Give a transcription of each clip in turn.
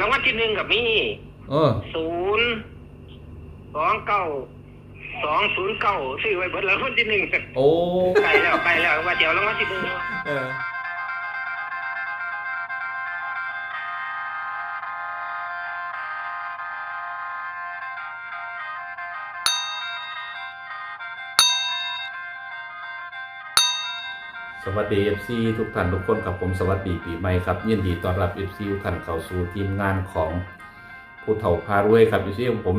รางวัลที่หนึ่งกับมีเออศูนย์สองเก้าสองศูนย์เก้าซื้อไว้เบิดแล้วรางวัลที่หนึ่งโอ้ ไปแล้วไปแล้วว่าเดี๋ยวรางวัลที่หนึ่ง เออ สวัสดี FC ทุกท่านทุกคนกับผมสวัสดีปีใหม่ครับยินดีต้อนรับ FC ทุกท่านเข้าสู่ทีมงานของผู้เฒ่าพารวยครับ FC ของผม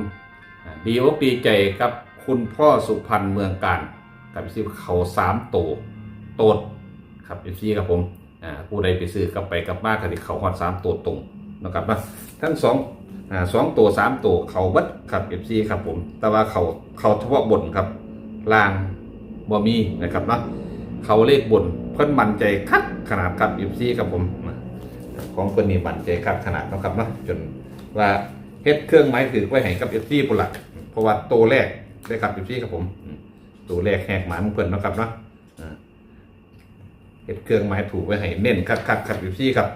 ดีอกดีใจกับคุณพ่อสุพรรณเมืองการกับ FC เขาสามโตโตดครับ FC ครับผมผู้ใดไปซื้อกลับไปกลับมาก็สิเขาฮอดสามโตตรงนะครับนะทั้งสองสองตัวสามตัวเขาบัดครับ FC ครับผม แต่ว่าเขาเขาเฉพาะบนครับล่างบ่มีนะครับเนาะ เขาเลขบนเพิ่นมั่นใจคักขนาดครับยูซีครับผมของเพิ่นนี่มั่นใจคักขนาดนะครับเนาะจนว่าเฮ็ดเครื่องไม้ถือไว้ให้กับเอฟซีปุ่นละเพราะว่าตัวแรกได้ครับเอฟซีครับผมตัวแรกแหกหมายของเพิ่นนะครับเนาะเฮ็ดเครื่องไม้ถูกไว้ให้เน้นคักคักครับเอฟซี่ครับ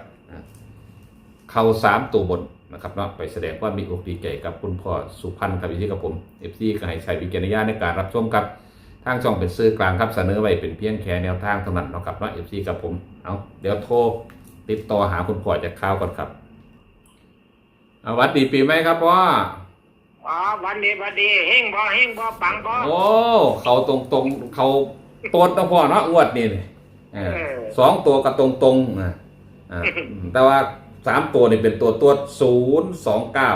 เข้าสามตัวบนนะครับเนาะไปแสดงความีอกดีใจกับคุณพ่อสุพรรณครับเอฟซีครับผมเอฟซีก็ให้ใช้วิจารณญาณในการรับชมครับ ทางช่องเป็นซื้อกลางครับเสนอไว้เป็นเพียงแค่แนวทางเท่านั้นเนาะครับเนาะเอฟซีกับผมเอาเดี๋ยวโทรติดต่อหาคุณพ่อจากข่าวก่อนครับเอาหวัดดีปีไหมครับพ่ออ๋อวันดีวันดีเฮงบ่เฮงบ่ปังบ่โอ้เขาตรงตรงๆเขาโตดนะพ่อเนาะอวดนี่นี่เออเออสองตัวกับตรงตรงๆอ่าอ่าแต่ว่าสามตัวนี่เป็นตัวตัวศูนย์สองเก้า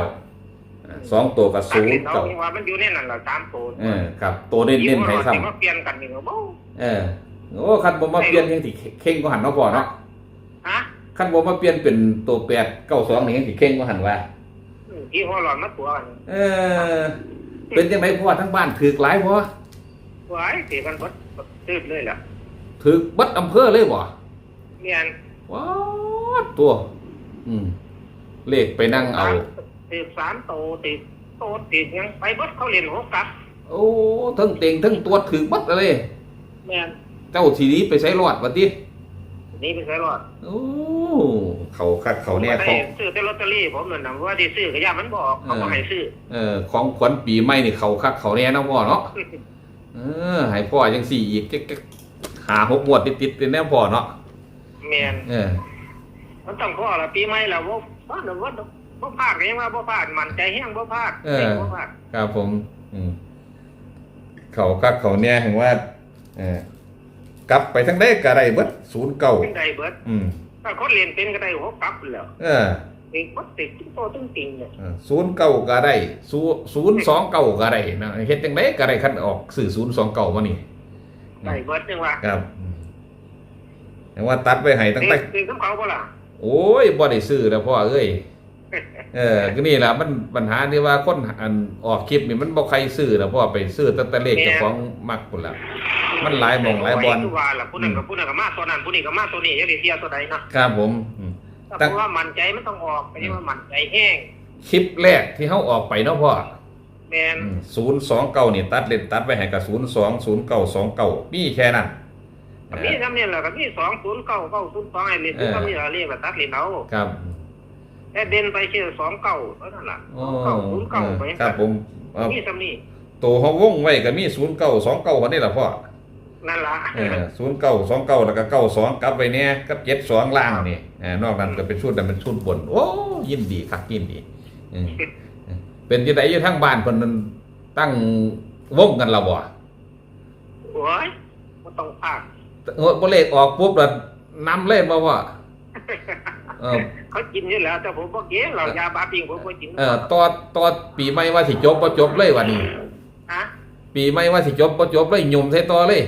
สองตัวกับตัดศูนลิ้ย์นเอาเก้าว่ามันอยู่ในนั่นแหละสามตัวเออครับตัวเน้นเน้นๆให้ซ้ที่มาเปลี่ยนกันนี่ก็บ่ำเออโอ้คันผมมาเปลี่ยนยังสิเข่งก็หันเนาะพ่อเนาะฮะขั้นผมมาเปลี่ยนเป็นตัวแปดเก้าสองนี่ยังสิเข่งก็หันว่าที่หัวหลอนมาตัวกันเออ เป็นยังไงพ่อทั้งบ้านถือกหลายพ่อไว้สิกันบดตืดเลยล่ะถือบัดอำเภอเลยบ่เมียนว้าวตัว อืมเลขไปนั่งเอา ติดสามโตติดโตติดยังไปบดเขาเรียนหกกับโอ้ทั้งเต็งทั้งตัวถือบัดเลยเมียนเจ้าทีนี้ไปใช้รอดวะตินี่เป็นไงรอดโอ้เขาคักเขาเนี่ยได้ของซื้อแต่ลอตเตอรี่ผมนั่นนะว่าที่ซื้อก็ย่ามันบอกเขาก็ให้ซื้อ เออของขวัญปีใหม่นี่เขาคักเขาเนี่ยนะพ่อเนาะเออให้พ่อยังสี่อีกแก๊กๆหาหกหมวดติดๆเป็นแน่พ่อเนาะเมียนเออ มันต้องข้อละปีใหม่แล้วว่าว่าหนึ่งว่า บ่พลาดก็ยังว่าบ่พลาดมันใจแห้งบ่พลาดเออเด็กบ่พลาดครับผม อืม เขาคักเขาเนี่ยเห็นว่า เออกลับไปทั้งได้กระไรเบิดศูนย์เก่าเป็นได้เบิดอืม ถ้าคนเรียนเป็นก็ได้หัวกลับแล้วเออเด็กบ่ติดโตตึ้งติงเนี่ยศูนย์เก่าก็ได้ศูนย์สองเก่าก็ได้นะเฮ็ดจังไดก็ได้คันออกสื่อศูนย์สองเก่ามานี่ ได้เบิดจังว่าครับอืมเห็นว่าตัดไว้ให้ตั้งเด็แต่กเด็กของเขาบ่ล่ะโอ้ยบ่ได้ซื้อแล้วพ่อเอ้ย เออก็นี่ล่ะมันปัญหาที่ว่าคนอันออกคลิปนี่มันบ่ใครซื้อแล้วพ่อไปซื้อตั้งแต่เลขเจ้าของมักพุ่นล่ะมันหลายหม่องหลายบอลคือว่าล่ะผู้นั้นกับผู้นั้นก็มาตัวนั้นผู้นี้ก็มาตัวนี้อย่าได้เสียตัวใดนะครับผมอืมถ้าตั้งผู้ว่ามั่นใจมันต้องออกไม่ใช่ว่ามั่นใจแห้งคลิปแรกที่เขาออกไปเนาะพ่อแม่นศูนย์สองเก้านี่ตัดเล่นตัดไปให้กับศูนย์สองศูนย์เก้าสองเก้ามีแค่นั้นก็มีทำนี่แหละก็มี209 902ไอ้เรียนเออทำนี่ล่ะเรียกว่าตัดเรียนเอาครับ แต่เด่นไปแค่29เท่านั้นล่ะโอ้29 09ไปครับผมเอ่อมีซำนี้ตัวเขาวงไว้ก็มีศูนย์เก้าสองเก้าวันนี้แหละพ่อนั่นล่ะศูนย์เก้าสองเก้าแล้วก็เก้าสองกลับไปเนี่ยกับเจ็ดสองล่างนี่เออนอกนั้นก็เป็นชุดแต่เป็นชุดบน โอ้ยินดีคักยินดีเออเป็นยังไงอยู่ทั้งบ้านคนนั้นตั้งวงกันและบ่โอ้ยบ่ต้องพากเออบ่เลขออกปุ๊บแล้วนำเล่นมาว่า เออเขากินอยู่แล้วแต่ผมบ่กินเรายาบาปิงผมบ่กินเออตอนตอนปีใหม่ว่าสิจบบ่จบเลยวันนี้ฮะปีใหม่ว่าสิจบบ่จบเลยยุ่มใส่ต่อเลย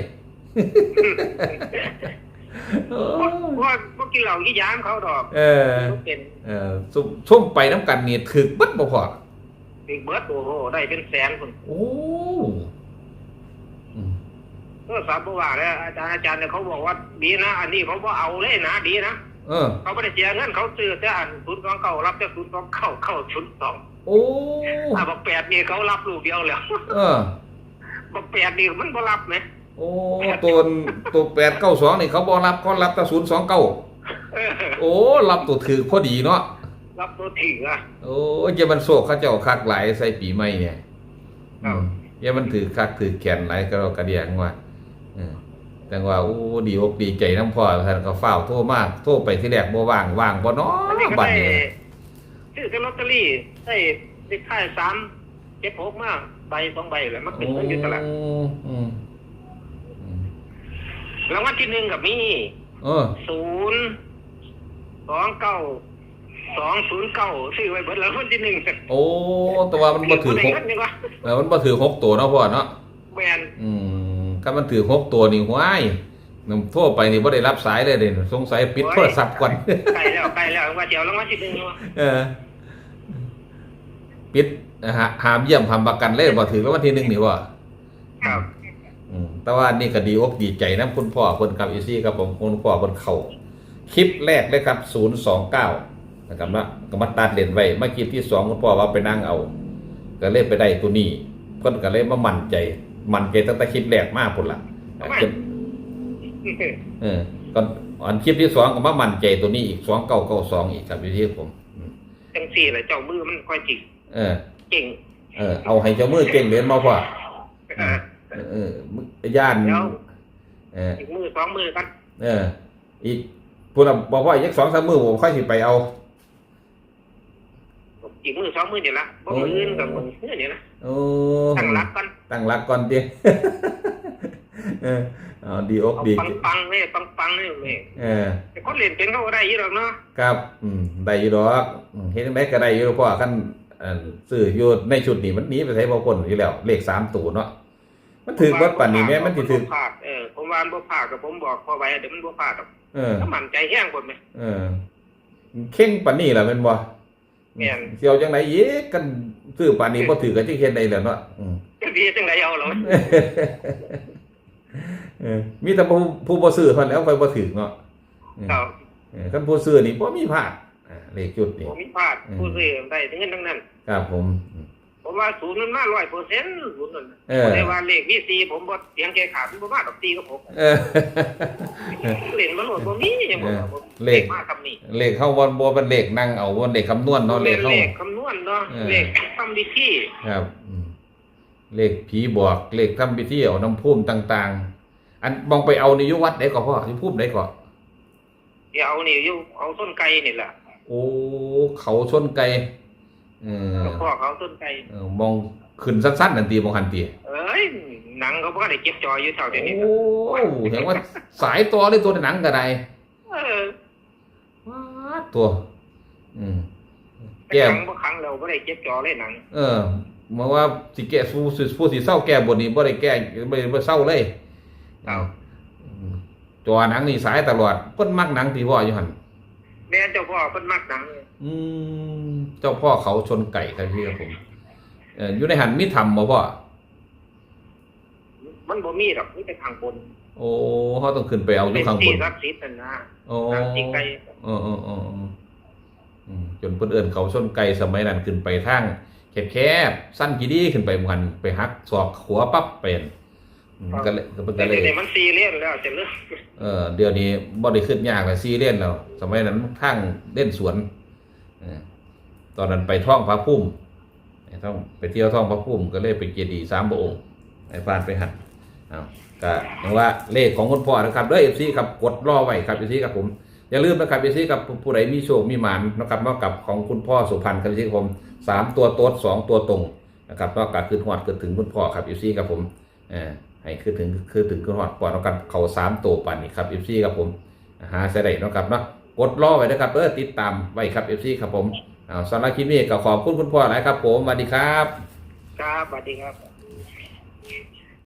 เอบ่อบ่บ่กินเหล้าอีหยามเขาดอก เออบ่เป็นเออซุ่มซุ่มไปน้ำกันนี่ถึกเบิดบ่พอติเบิดโอ้โหได้เป็นแสนพุ่นโอ้อืมโทรศัพท์บ่ว่าแล้วอาจารย์อาจารย์เนี่ยเขาบอกว่าดีนะ อันนี้เขาบ่เอาเลยนะดีนะ เออ เขาบ่ได้เสียเงินเขาซื้อแต่อัน029รับแต่029เข้า02โอ้อ่าบอกแปดนี่เขารับลูกเดียวแล้วเออบอกแปดนี่มันบ่รับไหมโอ้ตัวตัวแปดเก้าสองนี่เขาบอรับเขารับแต่ศูนย์สองเก้าเออโอ้รับตัวถือพอดีเนาะรับตัวถืออะโอ้ยเจะมันโศกเขาเจ้าคักหลายใส่ปีใหม่เนี่ยครับอืมเจะมันถือคักถือแขนหลายก็เรากระเดียงว่าเออ แต่ว่าโอ้ดีอกดีใจน้ำพ่อท่านก็เฝ้าวโทรมากโทรไปที่แรกบ่ว่างว่างบ่เนาะอันนี้ก็บัดได้นี้ซื้อแต่ลอตเตอรี่ได้เลขท้ายสามเจ็ดหกมากใบสองใบแหละมันเป็นเงินอยู่ตลาดโอ้อืมอืมรางวัลที่หนึ่งกับมีเออศูนย์สองเก้าสองศูนย์เก้าซื้อไว้เบิดแล้วรางวัลที่หนึ่งโอ้แต่ว่ามันบ่ถือหกเงินนี่วะเออมันบ่ถือหกตัวเนาะพ่อเนาะแมนอืม ถ้ามันถือหกตัวนี่ห้วยนำโทรไปนี่บ่ได้รับสายเลยเด่นสงสัยปิดโทรศัพท์ก่อนใกล้แล้วใกล้แล้วว่าเดี๋ยวรางวัลที่หนึ่งวะเออ ปิดนะฮะหามเยี่ยมทำประกันเลยบ่ถือแล้ววันที่หนึ่งนี่บ่ครับอืมแต่ว่านี่ก็ดีอกดีใจนะคุณพ่อคนกับอีซี่ครับผมคุณพ่อคนเข่าคลิปแรกเลยครับศูนย์สองเก้านะครับนะก็มาตัดเลนไว้มาคลิปที่สองคุณพ่อว่าไปนั่งเอา ก็เลยไปได้ตัวนี้เพิ่นก็เลยมามั่นใจ มั่นใจตั้งแต่คลิปแรกมากพุ่นละจนเออก่อนอันคลิปที่สองก็มามั่นใจตัวนี้อีกสองเก้าเก้าสองอีกครับพี่ที่ผมอืมจังสี่แหละเจ้ามือมันค่อยจิกเออเก่งเออเอาให้เจ้ามือเก่งเรียนมาพ่อเออเออเออย่านเดี๋ยวเอออีกมือสองมือกันเออ อีกพูดบอกว่าอีกสองสามมือผมค่อยสิไปเอา อีกมือสองมือเดี๋ยวละบ่มืออื่นกับมือเพื่อนเดี๋ยวนะโอ้ตั้งรักกันตั้งหลักก่อนดิเออเอาดีอกเอาดีปังปังๆเลยปังปังๆเลยเลยเออแต่คนเล่นเป็นเขาก็ได้อยี่หรอกเนาะครับอืมได้อยู่ดอกอืมเฮ็ดจังไดก็ได้อยู่เพราะว่าคันอันซื้ออยู่ในชุดนี้มันหนีไปใช้บ่พ้นอยู่แล้ว เลขสามตัวเนาะมันถือบ่ปานนี้แม่มันสิถือพลาดเออผมว่าบ่พลาดกับผมบอกพอไว้เดี๋ยวมันบ่พลาดหรอกเออถ้ามั่นใจแห้งกว่าไหมเออ เข่งปานนี้ล่ะแม่นบ่ แม่นเสียวจังไดอีกกันซื้อปานนี้บ่ถือก็สิเฮ็ดได้แล้วเนาะอืมจะดีจังไดเอาเหรอเออมีแต่ผู้ผู้บ่ซื้อเท่านั้นแหล้วค่อยบ่ถือเนาะเออครับเออคันผู้ซื้อนี่บ่มีพลาดอ่าเลขจุดนี่ผมมีพลาดอืมผู้ซื้อได้ถึงเงินทั้งนั้น ครับผมอืม ผมว่าศูนย์มันมาร้อยเปอร์เซ็นต์ศูนย์นั่นน่ะเออ แต่ว่าเลขมีสี่ผมบ่เสียงแกขาดมันบ่มาดอกตีกับผมเออ เล่นมันโหลดบ่มีอย่างบ่ว่าผมเลข มาคำนี้เลขเข้าบ่บ่เป็นเลขนั่งเอาบ่เลขคำนวณเนาะเลเลขขเข้า เลขคำนวณเนาะเออ เลขทำวิธีครับอืมเลขผีบอกเลขทำพิธีเอาน้ำพุ่มต่าง ๆ อันมองไปเอาในยุวัดได้ก็พ่อที่พุ่มได้ก็เดี๋ยวเอานี่อยู่เอาต้นไก่นี่แหละโอ้เขาชนไกล เออหลวงพ่อเขาต้นไก่เออมองขึ้นสั้นๆนั่นตีมองหันตีเอ้ยหนังเขาบ่ได้เก็บจออยู่เท่าเดี๋ยวนี้โอ้เห็นว่าสายตัวเลยตัวหนังก็ได้เออว้าดตัว อืมแต่แก้หมนังบ่ครั้งเราบ่ได้เก็บจอเลยหนัง เออเมื่อว่าสิแก้สู้ผู้สิเศร้าแก้บทนี้บ่ได้แก้บ่ได้บ่เศร้าเลยเอาอืมจอหนังนี่สายตลอดเพิ่นมักหนังที่พ่ออยู่หั่น แม่เจ้าพ่อเพิ่นมักหนังเลยอืมเจ้าพ่อเขาชนไก่ครับพี่ครับผมเอออยู่ในหันมีธรรมบ่พ่อมันบ่มีหรอกมีแต่ข้างบนโอ้เขาต้องขึ้นไปเอาอยู่ข้างบที่นศักดิ์สิทธิ์นั่นนะโอ้หนังที่ไก่เออเออเออเอออืมจนเพิ่นเอิ้นเขาชนไก่สมัยนั้นขึ้นไปทางแคบๆสั้นกี่ดีขึ้นไปหมันไปหักศอกหัวปั๊บเป็น อืมก็เลยก็เพิ่นแต่ก็เลยเดี๋ยวนี้มันซีเรียสแล้วจะเลิกเออเดี๋ยวนี้บ่ได้ขึ้นยากแล้วซีเล่นแล้วสมัยนั้นทางเล่นสวนเออตอนนั้นไปท่องพระพุ่มไปท่องไปเที่ยวท่องพระพุ่มก็เลยไปเจดีย์สามพระองค์ไอ้ฟานไปหัดเอาก็อย่างว่าเลขของคุณพ่อนะครับเด้อ FC ครับกดรอไว้ครับ FC ครับผมอย่าลืมนะครับ FC ครับผู้ใดมีโชคมีหมานนะครับนอกกับของคุณพ่อสุพรรณครับ FC ครับผมสามตัวโต๊ดสองตัวตรงนะครับนอกจากขึ้นหอดขึ้นถึงคุณพ่อครับ FC ครับผมเออ ให้คือถึงคือถึงคือหอดปอดแล้วกันเขาสามตัวปันนี่ครับเอฟซีครับผมหาใส่ได้เนาะครับเนาะกดรอไว้นะครับเออติดตามไว้ครับเอฟซีครับผมเอาสำหรับคลิปนี้ก็ขอบคุณคุณพ่อหลายครับ ผมสวัสดีครับ ครับสวัสดีครับ